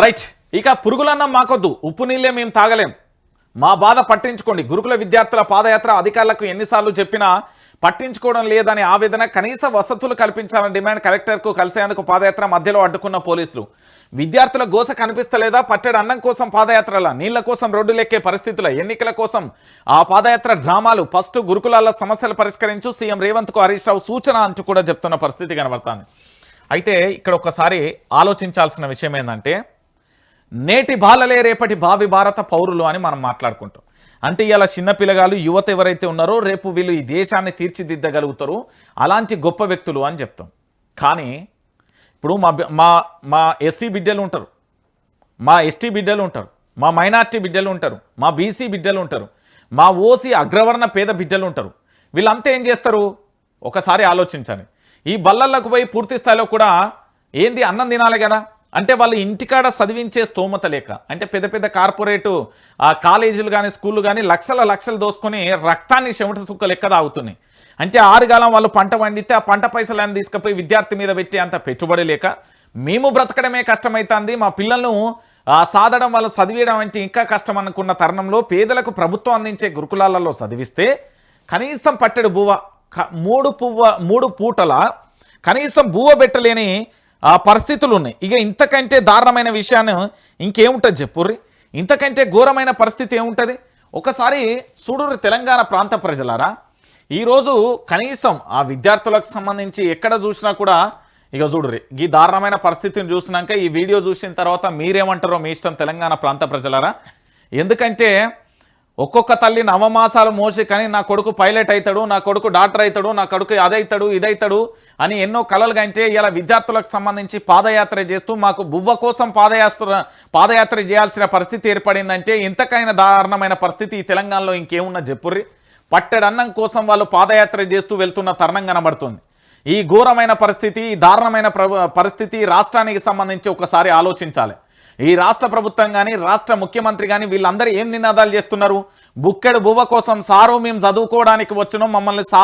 Right ఇక పురుగులన్నం మాకొద్దు ఉప్పు నీళ్ళే మేము తాగలేం. మా బాధ పట్టించుకోండి గురుకుల విద్యార్థుల పాదయాత్ర అధికారులకు ఎన్నిసార్లు చెప్పినా పట్టించుకోవడం లేదని ఆవేదన కనీస వసతులు కల్పించాలని డిమాండ్ కలెక్టర్కు కలిసేందుకు పాదయాత్ర మధ్యలో అడ్డుకున్న పోలీసులు. విద్యార్థుల గోస కనిపిస్తలేదా? పట్టెడు అన్నం కోసం పాదయాత్రల? నీళ్ళ కోసం రోడ్డులెక్కే పరిస్థితుల ఎన్నికల కోసం ఆ పాదయాత్ర డ్రామాలు ఫస్ట్ గురుకులాల సమస్యలు పరిష్కరించు సీఎం రేవంత్కు హరీష్ రావు సూచన అంటూ కూడా చెప్తున్న పరిస్థితి కనబడుతుంది. అయితే ఇక్కడ ఒక్కసారి ఆలోచించాల్సిన విషయం ఏంటంటే నేటి బాలలే రేపటి భావి భారత పౌరులు అని మనం మాట్లాడుకుంటాం. అంటే ఇలా చిన్నపిల్లగాలు యువత ఎవరైతే ఉన్నారో రేపు వీళ్ళు ఈ దేశాన్ని తీర్చిదిద్దగలుగుతారు. అలాంటి గొప్ప వ్యక్తులు అని చెప్తాం. కానీ ఇప్పుడు మా మా మా ఎస్సీ బిడ్డలు ఉంటారు. మా ఎస్టీ బిడ్డలు ఉంటారు. మా మైనార్టీ బిడ్డలు ఉంటారు. మా బీసీ బిడ్డలు ఉంటారు. మా ఓసీ అగ్రవర్ణ పేద బిడ్డలు ఉంటారు. వీళ్ళంతా ఏం చేస్తారు? ఒకసారి ఆలోచించాలి ఈ బల్లలకు పోయి పూర్తి స్థాయిలో కూడా ఏంది అన్నం తినాలి కదా? అంటే వాళ్ళు ఇంటికాడ చదివించే స్తోమత లేక అంటే పెద్ద పెద్ద కార్పొరేటు ఆ కాలేజీలు కానీ స్కూళ్ళు కానీ లక్షల లక్షలు దోసుకొని రక్తాన్ని చెమట సుక్క లెక్క తాగుతున్నాయి. అంటే ఆరుగాలం వాళ్ళు పంట పండితే ఆ పంట పైసలను తీసుకుపోయి విద్యార్థి మీద పెట్టి అంత పెట్టుబడి లేక మేము బ్రతకడమే కష్టమవుతుంది మా పిల్లలను సాధడం వల్ల చదివేయడం అంటే ఇంకా కష్టం అనుకున్న తరుణంలో పేదలకు ప్రభుత్వం అందించే గురుకులాలలో చదివిస్తే కనీసం పట్టెడు బువ్వ మూడు పువ్వ మూడు పూటల కనీసం బువ్వ పెట్టలేని ఆ పరిస్థితులు ఉన్నాయి. ఇక ఇంతకంటే దారుణమైన విషయాన్ని ఇంకేముంటుంది చెప్పుర్రి? ఇంతకంటే ఘోరమైన పరిస్థితి ఏముంటుంది? ఒకసారి చూడుర్రి తెలంగాణ ప్రాంత ప్రజలారా ఈరోజు కనీసం ఆ విద్యార్థులకు సంబంధించి ఎక్కడ చూసినా కూడా ఇక చూడుర్రి ఈ దారుణమైన పరిస్థితిని చూసినాక ఈ వీడియో చూసిన తర్వాత మీరేమంటారో మీ ఇష్టం తెలంగాణ ప్రాంత ప్రజలారా? ఎందుకంటే ఒక్కొక్క తల్లి నవమాసాలు మోసి కానీ నా కొడుకు పైలట్ అవుతాడు నా కొడుకు డాక్టర్ అవుతాడు నా కొడుకు అదైతాడు ఇదైతాడు అని ఎన్నో కళలు కంటే ఇలా విద్యార్థులకు సంబంధించి పాదయాత్ర చేస్తూ మాకు బువ్వ కోసం పాదయాత్ర పాదయాత్ర చేయాల్సిన పరిస్థితి ఏర్పడిందంటే ఇంతకైనా దారుణమైన పరిస్థితి ఈ తెలంగాణలో ఇంకేమున్నా చెప్పుర్రి? పట్టెడన్నం కోసం వాళ్ళు పాదయాత్ర చేస్తూ వెళ్తున్న తరుణం కనబడుతుంది. ఈ ఘోరమైన పరిస్థితి ఈ దారుణమైన ప్ర- పరిస్థితి రాష్ట్రానికి సంబంధించి ఒకసారి ఆలోచించాలి. ఈ రాష్ట్ర ప్రభుత్వం కానీ రాష్ట్ర ముఖ్యమంత్రి కానీ వీళ్ళందరూ ఏం నినాదాలు చేస్తున్నారు? బుక్కెడు బువ్వ కోసం సారు మేము చదువుకోవడానికి వచ్చినాం మమ్మల్ని సా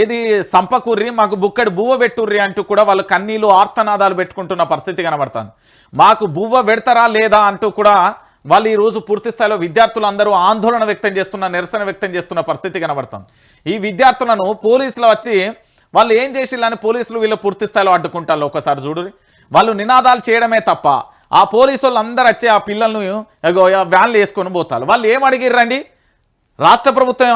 ఏది సంపకూర్రి మాకు బుక్కెడు బువ్వ పెట్టుర్రి అంటూ కూడా వాళ్ళు కన్నీలు ఆర్తనాదాలు పెట్టుకుంటున్న పరిస్థితి కనబడుతుంది. మాకు బువ్వ పెడతారా లేదా అంటూ కూడా వాళ్ళు ఈ రోజు పూర్తి స్థాయిలో విద్యార్థులు అందరూ ఆందోళన వ్యక్తం చేస్తున్న నిరసన వ్యక్తం చేస్తున్న పరిస్థితి కనబడుతుంది. ఈ విద్యార్థులను పోలీసులు వచ్చి వాళ్ళు ఏం చేసిల్లని పోలీసులు వీళ్ళు పూర్తి స్థాయిలో అడ్డుకుంటారు. ఒకసారి చూడు వాళ్ళు నినాదాలు చేయడమే తప్ప ఆ పోలీసు వాళ్ళు అందరూ వచ్చి ఆ పిల్లలను వ్యాన్లు వేసుకొని పోతారు. వాళ్ళు ఏం అడిగిర్రండి? రాష్ట్ర ప్రభుత్వం